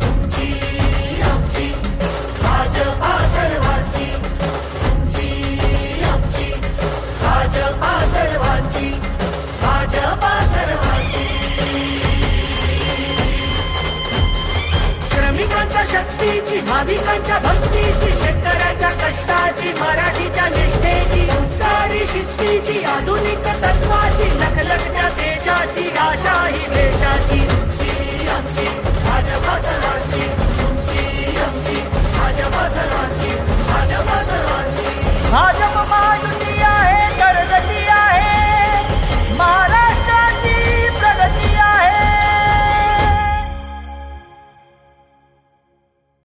तुमची आमची भाजपा हो सर्वांची. श्रमिकांच्या शक्तीची भाविकांच्या भक्तीची शेतकऱ्याच्या कष्टाची मराठीच्या निष्ठेची संस्कारी शिस्तीची आधुनिक तत्वाची